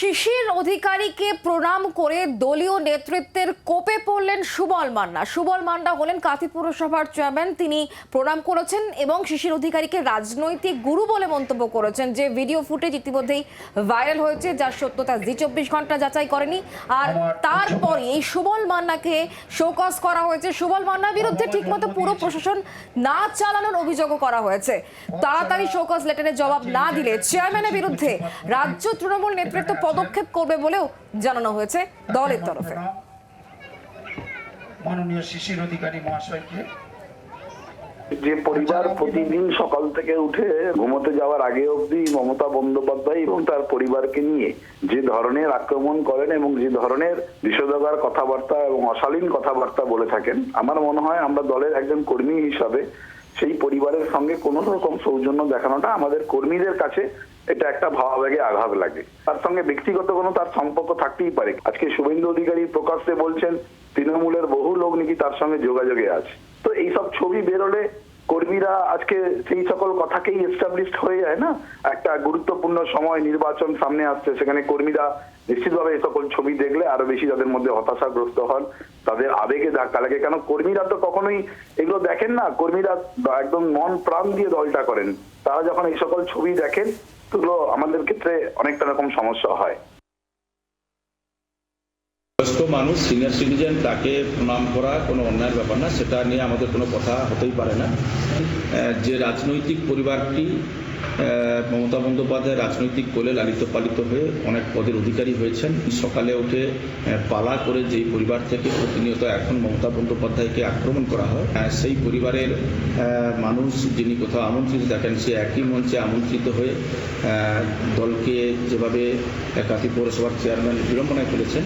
শিশির অধিকারীকে প্রণাম করে দলীয় নেতৃত্বের কোপে পড়লেন সুবল মান্না। সুবল মান্না হলেন কাথি পুরসভার চেয়ারম্যান। তিনি প্রণাম করেছেন এবং শিশির অধিকারীকে রাজনৈতিক গুরু বলে মন্তব্য করেছেন, যে ভিডিও ফুটেজ ইতিমধ্যেই ভাইরাল হয়েছে, যার সত্যতা জি চব্বিশ ঘণ্টা যাচাই করেনি। আর তারপরে এই সুবল মান্নাকে শোকজ করা হয়েছে। সুবল মান্নার বিরুদ্ধে ঠিকমতো পুরো প্রশাসন না চালানোর অভিযোগও করা হয়েছে। তাড়াতাড়ি শোকজ লেটারের জবাব না দিলে চেয়ারম্যানের বিরুদ্ধে রাজ্য তৃণমূল নেতৃত্ব পদক্ষেপ করবে বলেও জানানো হয়েছে দলের তরফে। মাননীয় শিশির অধিকারী মহাশয়কে। যে পরিবার প্রতিদিন সকাল থেকে উঠে ঘুমোতে যাওয়ার আগে অবধি মমতা বন্দ্যোপাধ্যায় এবং তার পরিবারকে নিয়ে যে ধরনের আক্রমণ করেন এবং যে ধরনের বিষোদগার কথাবার্তা এবং অশালীন কথাবার্তা বলে থাকেন আমার মনে হয় আমরা দলের একজন কর্মী হিসাবে সেই পরিবারের সঙ্গে কোনো রকম সৌজন্য দেখানোটা আমাদের কর্মীদের কাছে এটা একটা ভাবাবেগে আঘাত লাগে। তার সঙ্গে ব্যক্তিগত কোনো তার সম্পর্ক থাকতেই পারে। আজকে শুভেন্দু অধিকারী প্রকাশ্যে বলছেন, তৃণমূলের বহু লোক নাকি তার সঙ্গে যোগাযোগে আছে। তো এইসব ছবি বেরোলে কর্মীরা আজকে সেই সকল কথাকেই এস্টাবলিশড হয়ে যায় না? একটা গুরুত্বপূর্ণ সময় নির্বাচন সামনে আসছে, সেখানে কর্মীরা নিশ্চিতভাবে এই সকল ছবি দেখলে আরও বেশি তাদের মধ্যে হতাশাগ্রস্ত হন, তাদের আবেগে ধাক্কা লাগে। কেন কর্মীরা তো কখনোই এগুলো দেখেন না। কর্মীরা একদম মন প্রাণ দিয়ে দলটা করেন। তারা যখন এই সকল ছবি দেখেন সেগুলো আমাদের ক্ষেত্রে অনেকটা রকম সমস্যা হয়। বয়স্ক মানুষ সিনিয়র সিটিজেন তাকে প্রণাম করা কোনো অন্যায়ের ব্যাপার না, সেটা নিয়ে আমাদের কোনো কথা হতেই পারে না। যে রাজনৈতিক পরিবারটি মমতা বন্দ্যোপাধ্যায় রাজনৈতিক কোলে লালিত পালিত হয়ে অনেক পদের অধিকারী হয়েছেন। সকালে উঠে পালা করে যেই পরিবার থেকে প্রতিনিয়ত এখন মমতা বন্দ্যোপাধ্যায়কে আক্রমণ করা হয় সেই পরিবারের মানুষ যিনি কোথাও আমন্ত্রিত দেখেন সে একই মঞ্চে আমন্ত্রিত হয়ে দলকে যেভাবে কাঁথি পৌরসভার চেয়ারম্যান বিড়ম্বনায় ফেলেছেন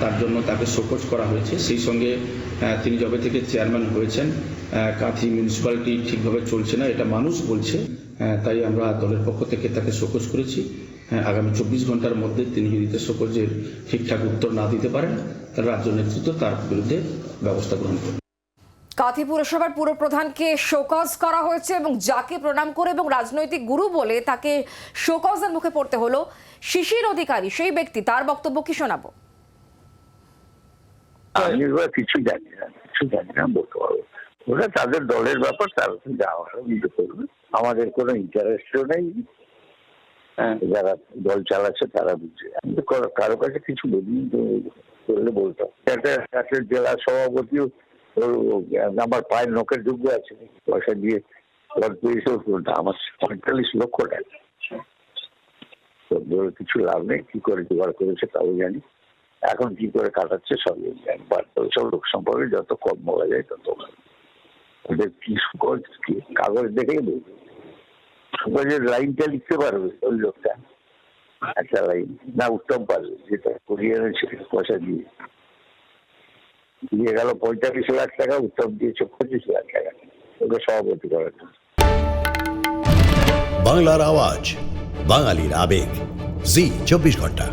তার জন্য তাকে শোকজ করা হয়েছে। সেই সঙ্গে তিনি যবে থেকে চেয়ারম্যান হয়েছেন কাঁথি মিউনিসিপ্যালিটি ঠিকভাবে চলছে না, এটা মানুষ বলছে। তাই আমরা দলের পক্ষ থেকে তাকে শোকজ করেছি। হ্যাঁ, আগামী চব্বিশ ঘণ্টার মধ্যে তিনি যদি শোকজের ঠিকঠাক উত্তর না দিতে পারেন তাহলে রাজ্য নেতৃত্ব তার বিরুদ্ধে ব্যবস্থা গ্রহণ করবে। কাথি পুরসভার পুরপ্রধানকে শোকজ করা হয়েছে এবং যাকে প্রণাম করে এবং রাজনৈতিক গুরু বলে তাকে শোকজের মুখে পড়তে হলো শিশির অধিকারী সেই ব্যক্তি তার বক্তব্য কি শোনাবো? আমি কিছু জানি না কিছু জানি না বলতে পারব। ওরা তাদের দলের ব্যাপার তারা তো যাওয়ার নিতে করবে। আমাদের কোনো ইন্টারেস্টও নেই। হ্যাঁ, যারা দল চালাচ্ছে তারা বুঝছে আমি তো কারো- কারও কাছে কিছু বলিনি তো করলে বলতাম। একটা একটা জেলা সভাপতিও আমার পায়ের নখের যোগ্য আছে। পয়সা দিয়ে ঘর পেয়েছে আমার পঁয়তাল্লিশ লক্ষ টাকা। তো কিছু লাভ নেই কি করে জোগাড় করেছে তাও জানি। এখন কি করে কাটাচ্ছে সবই জানি। বাট সব লোক সম্পর্কে যত কম বলা যায় তত ওদের কি কাগজ দেখেই বলবে লাইনটা লিখতে পারবে ওই লোকটা। একটা লাইন না, উত্তম পারবে যেটা করিয়ে এনেছে পয়সা দিয়ে। দিয়ে গেল পঁয়তাল্লিশ লাখ টাকা, উত্তম দিয়েছে পঁচিশ লাখ টাকা। ওকে সভাপতি করার জন্য। বাংলার আওয়াজ, বাঙালির আবেগ। জি, চব্বিশ ঘণ্টা।